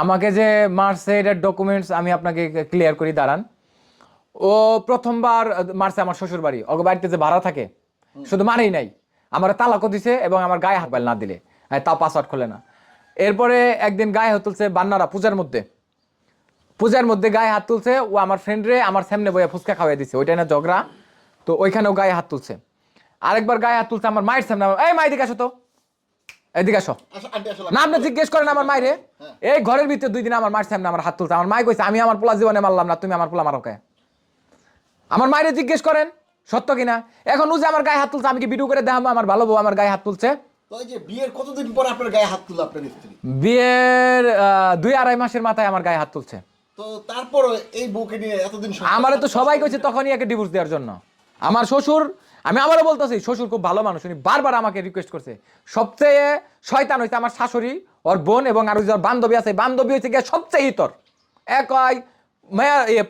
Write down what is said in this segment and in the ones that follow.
আমাকে যে মারছে এটার ডকুমেন্টস আমি আপনাকে ক্লিয়ার করি, দাঁড়ান। ও প্রথমবার মারছে আমার শ্বশুর বাড়ি ওকে বাড়িতে যে ভাড়া থাকে, শুধু মারেই নাই। আমার তালাকও দিছে এবং আমার গায়ে হাত না দিলে। তাও পাসওয়ার্ড খোলে না। এরপরে একদিন গায়ে হাত তুলছে বান্নারা পূজার মধ্যে। পূজার মধ্যে গায়ে হাত তুলছে, ও আমার ফ্রেন্ডরে আমার সামনে বইয়া ফুচকা খাওয়াই দিছে, ওইটা না ঝগড়া, তো ওইখানেও গায়ে হাত তুলছে। আরেকবার গায়ে হাত তুলছে আমার মায়ের সামনে, এই মাই দিকে আসো তো। এদিকে আসো। না আপনি জিজ্ঞেস করেন আমার মায়েরে এই ঘরের ভিতরে দুই দিন আমার মায়ের সামনে আমার হাত তুলছে। আমার মাই কইছে আমি আমার পোলা জীবনে মারলাম না তুমি আমার পোলা মারো কে? আমার মায়েরে জিজ্ঞেস করেন সত্য কিনা? এখন ও যে আমার গায়ে হাত তুলছে আমি কি ভিডিও করে দেখাবো? আমার ভালো বউ আমার গায়ে হাত তুলছে। বিয়ের কতদিন পর আপনার গায়ে হাত তুলো আপনার স্ত্রী? বিয়ের আহ, দুই আড়াই মাসের মাথায় আমার গায়ে হাত তুলছে। তো তারপর এই বউকে নিয়ে এতদিন আমারে তো সবাই কইছে তখনই একে ডিভোর্স দেওয়ার জন্য। আমার শ্বশুর আমি আবারও বলতেছি, শ্বশুর খুব ভালো মানুষ, উনি বারবার আমাকে রিকোয়েস্ট করছে। সবচেয়ে শয়তান হইছে আমার শাশুড়ি, ওর বোন এবং আর যার বান্ধবী আছে, বান্ধবী হচ্ছে গিয়ে সবচেয়ে ইতর এক হয়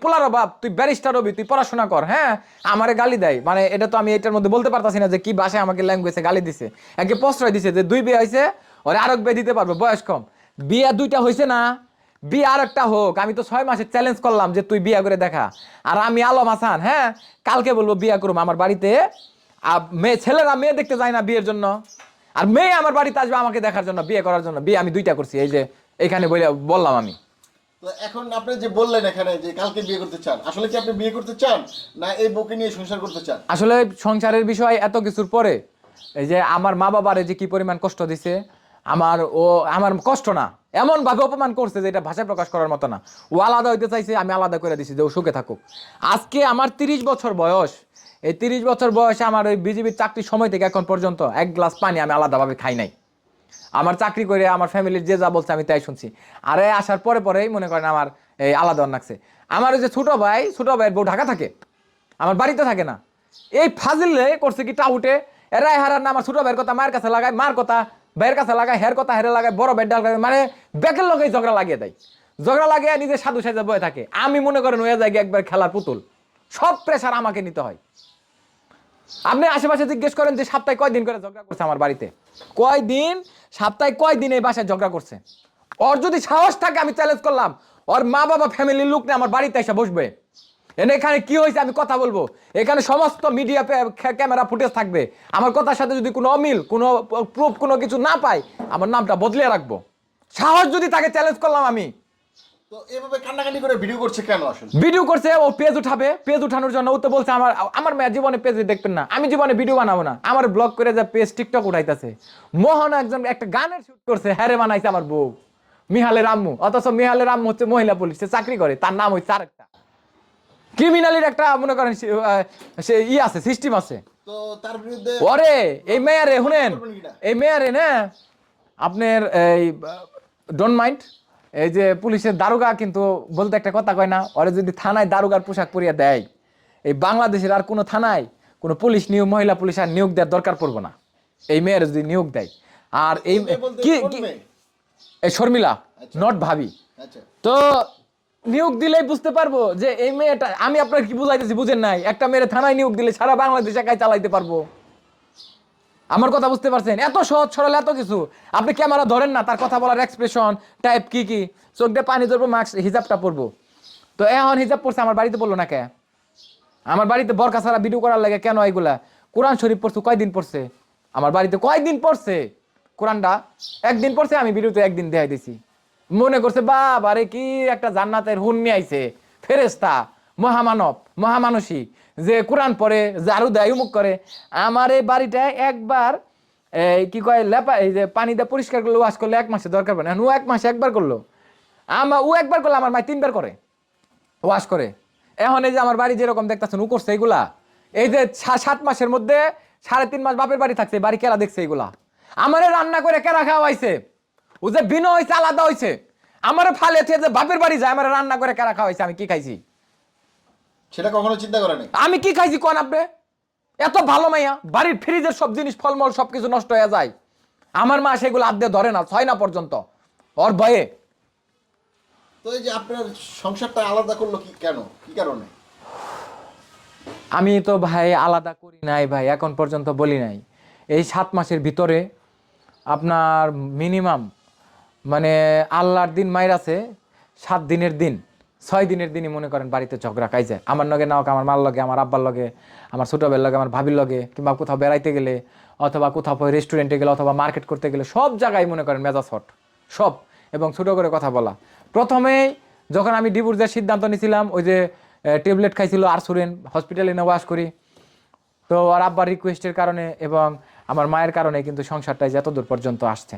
পোলার বাপ, তুই ব্যারিস্টার হবি, তুই পড়াশোনা কর হ্যাঁ? আমারে গালি দেয়। মানে এটা তো আমি এটার মধ্যে বলতে পারতাছি না যে কি ভাষায় আমাকে ল্যাঙ্গুয়েজে গালি দিছে। একে প্রশ্রয় দিছে যে দুই বিয়ে হয়েছে ওরে আরেক বিয়ে দিতে পারবে, বয়স কম। বিয়ে দুইটা হয়েছে না বিয়ে আর একটা হোক আমি তো ছয় মাসে চ্যালেঞ্জ করলাম যে তুই বিয়ে করে দেখা। আর আমি আলম হাসান হ্যাঁ? কালকে বলব বিয়ে করুম আমার বাড়িতে। আর মেয়ে ছেলেরা মেয়ে দেখতে যায় না বিয়ের জন্য। আর মেয়ে আমার বাড়িতে আসবে আমাকে দেখার জন্য বিয়ে করার জন্য। বিয়ে আমি দুইটা করছি এই যে এখানে বলে বললাম আমি। তো এখন আপনি যে বললেন এখানে যে কালকে বিয়ে করতে চান আসলে কি আপনি বিয়ে করতে চান না এই বউকে নিয়ে সংসার করতে চান? আসলে সংসারের বিষয় এত কিছুর পরে এই যে আমার মা বাবারে যে কি পরিমাণ কষ্ট দিছে আমার ও আমার কষ্ট না। এমন ভাবে অপমান করছে যে এটা ভাষায় প্রকাশ করার মতো না। ও আলাদা হইতে চাইছে, আমি আলাদা করে দিছি যে ও সুখে থাকুক। আজকে আমার তিরিশ বছর বয়স। এই তিরিশ বছর বয়সে আমার ওই বিজেপির চাকরির সময় থেকে এখন পর্যন্ত এক গ্লাস পানি আমি আলাদাভাবে খাই নাই। আমার চাকরি করে আমার ফ্যামিলির যে যা বলছে আমি তাই শুনছি। আর আসার পরে পরেই মনে করেন আমার এই আলাদা লাগছে। আমার ওই যে ছোট ভাই, ছোট ভাইয়ের বউ ঢাকা থাকে, আমার বাড়িতে থাকে না। এই ফাজিলে করছে কি টাউটে এরাই হারার না আমার ছোট ভাইয়ের কথা, মায়ের কাছে লাগায়, মার কথা ভাইয়ের কাছে লাগায়, হের কথা হেরে লাগায়, বড় ভাইয়ের ডাল মানে ব্যাকের লোকেই ঝগড়া লাগিয়ে দেয়। ঝগড়া লাগিয়ে নিজে সাধু সাজে বয়ে থাকে। আমি মনে করেন হয়ে যায় একবার খেলার পুতুল। সব প্রেশার আমাকে নিতে হয়। আপনি আশেপাশে জিজ্ঞেস করেন যে সপ্তাহে কয় দিন করে ঝগড়া করছে আমার বাড়িতে? কয় দিন সপ্তাহে কয় দিন এই বাসায় ঝগড়া করছে? ওর যদি সাহস থাকে, আমি চ্যালেঞ্জ করলাম। ওর মা বাবা ফ্যামিলির লোক নিয়ে আমার বাড়িতে এসে বসবে। এখানে কি হয়েছে আমি কথা বলব? এখানে সমস্ত মিডিয়া ক্যামেরা ফুটেজ থাকবে। আমার কথার সাথে যদি কোনো অমিল কোনো প্রুফ কোনো কিছু না পাই আমার নামটা বদলে রাখব। সাহস যদি তাকে চ্যালেঞ্জ করলাম আমি। ভিডিও করছে ও পেজ উঠাবে। পেজ উঠানোর জন্য ও তো বলছে আমার আমার জীবনে পেজ দেখবেন না। আমি জীবনে ভিডিও বানাবো না। আমার ব্লগ করে যা পেজ টিকটক উঠাইতেছে। মোহন একজন একটা গানের শুট করছে হ্যারে বানাইছে আমার বউ। মিহালের আম্মু। অথচ মিহালের আম্মু হচ্ছে মহিলা পুলিশ সে চাকরি করে। তার নাম হচ্ছে আরেকটা। ক্রিমিনালির একটা মনে করেন সে, ই আছে সিস্টেম আছে। তো তার বিরুদ্ধে ওরে এই মেয়ারে শুনেন এই মেয়ারে না আপনার এই ডোন্ট মাইন্ড এই যে পুলিশের দারোগা কিন্তু বলতে একটা কথা কয় না ওরে যদি থানায় দারোগার পোশাক পরিয়ে দেয় এই বাংলাদেশের আর কোনো থানায় কোনো পুলিশ নিয়োগ মহিলা পুলিশ আর নিয়োগ দেওয়ার দরকার পড়বে না। এই মেয়ের যদি নিয়োগ দেয় আর এই কি? এই শর্মিলা আচ্ছা। নট ভাবি। আচ্ছা। তো নিয়োগ দিলেই বুঝতে পারব যে এই মেয়েটা, আমি আপনার কি বুঝাইতেছি বুঝেন নাই? একটা মেয়ের থানায় নিয়োগ দিলে সারা বাংলাদেশ একাই চালাইতে পারব। আমার কথা বুঝতে পারছেন? এত সহজ সরল এত কিছু। আপনি ক্যামেরা ধরেন না, তার কথা বলার এক্সপ্রেশন টাইপ কি কি, চোখ দিয়ে পানি ধরবো মাস্ক হিজাবটা পরবো। তো এখন হিজাব পড়ছে আমার বাড়িতে বলল না কে? আমার বাড়িতে বরকা ছাড়া ভিডিও করার লাগে কেন এগুলা কোরআন শরীফ পড়ছে, কয়দিন পড়ছে? আমার বাড়িতে কয়দিন পড়ছে? কোরআনটা একদিন পড়ছে, আমি ভিডিওতে একদিন দেখাই দিছি মনে করছে বাবা আরে কি একটা জান্নাতের হুন্নি আইছে। ফেরেস্তা মহামানব মহামানসী যে কোরআন পড়ে ঝাড়ু দেয়, উমুক করে। আমার এই বাড়িটা একবার, এই কি কয়, লেপা, এই যে পানি দিয়ে পরিষ্কার করলে, ওয়াশ করলে, এক মাসে দরকার পড়ে ও এক মাসে একবার করল। আমার ও একবার করল আমার মায় তিনবার করে, ওয়াশ করে। এখন এই যে আমার বাড়ি যেরকম দেখতেছেন, ও করছে এগুলা। এই যে সাত মাসের মধ্যে সাড়ে তিন মাস বাপের বাড়ি থাকছে, বাড়ি কেরা দেখছে এগুলা। আমারে রান্না করে কেরা খাওয়াইছে। ও যে বিনো হয়েছে আলাদা হয়েছে আমারে ফালে যে বাপের বাড়ি যায় আমার রান্না করে কেরা খাওয়াইছে আমি কি খাইছি? সেটা কখনো চিন্তা করে করেনি? আমি কি খাইছি কোন আপনি? এত ভালো মাইয়া বাড়ির ফ্রিজের সব জিনিস ফলমল সবকিছু নষ্ট হয়ে যায়। আমার মা সেগুলো আদ্যে ধরে না ছয় না পর্যন্ত। ওর ভয়ে। তো এই যে আপনার সংসারটা আলাদা করল কি কেন? কি কারণে? আমি তো ভাই আলাদা করি নাই ভাই এখন পর্যন্ত বলি নাই। এই সাত মাসের ভিতরে আপনার মিনিমাম মানে আল্লাহর দিন মায়ের আছে, সাত দিনের দিন, ছয় দিনের দিনই মনে করেন বাড়িতে ঝগড়া কাইছে আমার লগে না হোক আমার মার লগে, আমার আব্বার লগে, আমার ছোটো বের লগে, আমার ভাবির লগে, কিংবা কোথাও বেড়াইতে গেলে, অথবা কোথাও রেস্টুরেন্টে গেলে, অথবা মার্কেট করতে গেলে, সব জায়গায় মনে করেন মেজাজ হট। সব। এবং ছোটো করে কথা বলা। প্রথমেই যখন আমি ডিভোর্সের সিদ্ধান্ত নিয়েছিলাম ওই যে ট্যাবলেট খাইছিল আরসুরেন হসপিটালে নিয়ে ওয়াশ করি। তো আর আব্বার রিকোয়েস্টের কারণে এবং আমার মায়ের কারণে কিন্তু সংসারটা যে এত দূর পর্যন্ত আসছে।